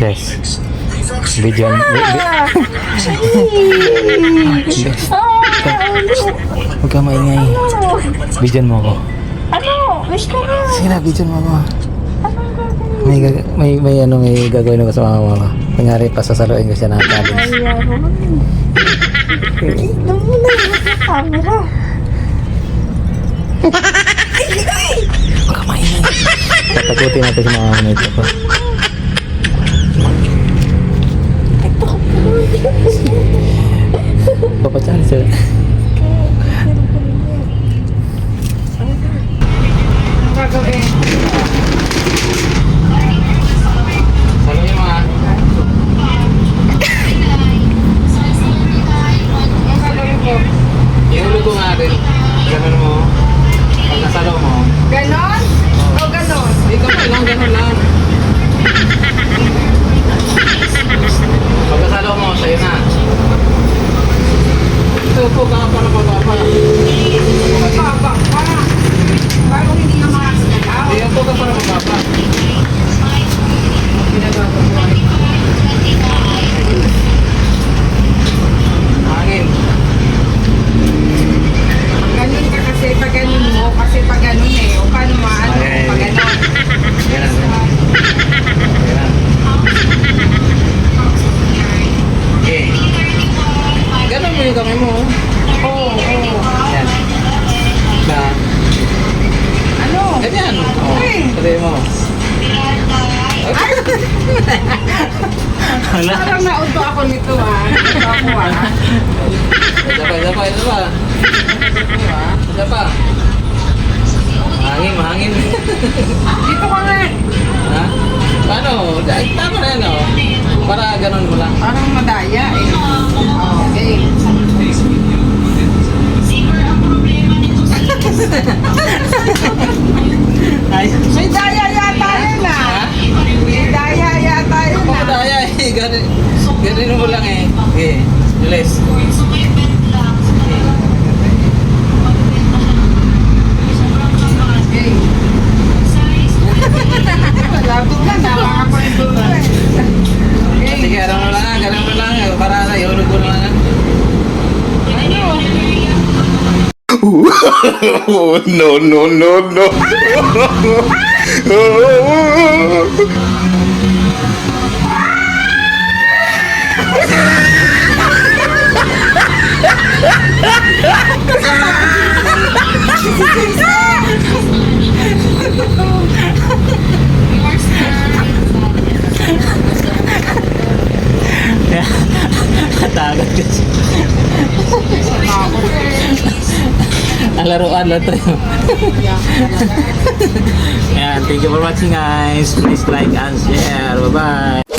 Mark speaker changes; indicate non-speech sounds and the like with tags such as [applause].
Speaker 1: Yes. Video. Yes. Huwag ka maingay. Bidyan mo ako.
Speaker 2: Ano? Wish ka na.
Speaker 1: Sige na, bidyan mo ako. May, may, may ano, may gagawin ako sa mama ko. Kunyari, pasasaluin ko siya ng challenge.
Speaker 2: Tignan mo na yung camera.
Speaker 1: Huwag ka maingay. Tatakutin natin sa mama mo nito ko. Rin. Ganun mo. Pag nasalo mo.
Speaker 2: Ganon? O ganon?
Speaker 1: Dito ka lang, ganun lang. Pag nasalo mo, sa'yo na. Ito po ka para mababa.
Speaker 2: Mababa ka. Bago hindi na makakagalaw.
Speaker 1: Ito po ka para mababa. Hangin.
Speaker 2: Ganon ka kasi pag ganon mo. Kasi pag ganon eh. O paano maano
Speaker 1: Ay,
Speaker 2: pag ganon?
Speaker 1: Yan. Yan. Okay. Ganun mo yung kamay mo.
Speaker 2: Oo, oo.
Speaker 1: Yan. Na.
Speaker 2: Ano?
Speaker 1: Ganyan. Oh,
Speaker 2: Okay.
Speaker 1: Sabi mo. Wala.
Speaker 2: Parang nauto ako nito ah. Nauto ako ah.
Speaker 1: Isa pa, isa pa, isa pa. Isa pa. Mahangin, mahangin.
Speaker 2: Dito ka nga.
Speaker 1: ha? Ay, Tama na yan, oh. Para ganun mo lang.
Speaker 2: Parang madaya [laughs]
Speaker 3: no, no, no, no.
Speaker 1: Takot kasi. [laughs] Laruan lang to. [laughs] Yan, thank you for watching guys. Please like and share. Bye-bye.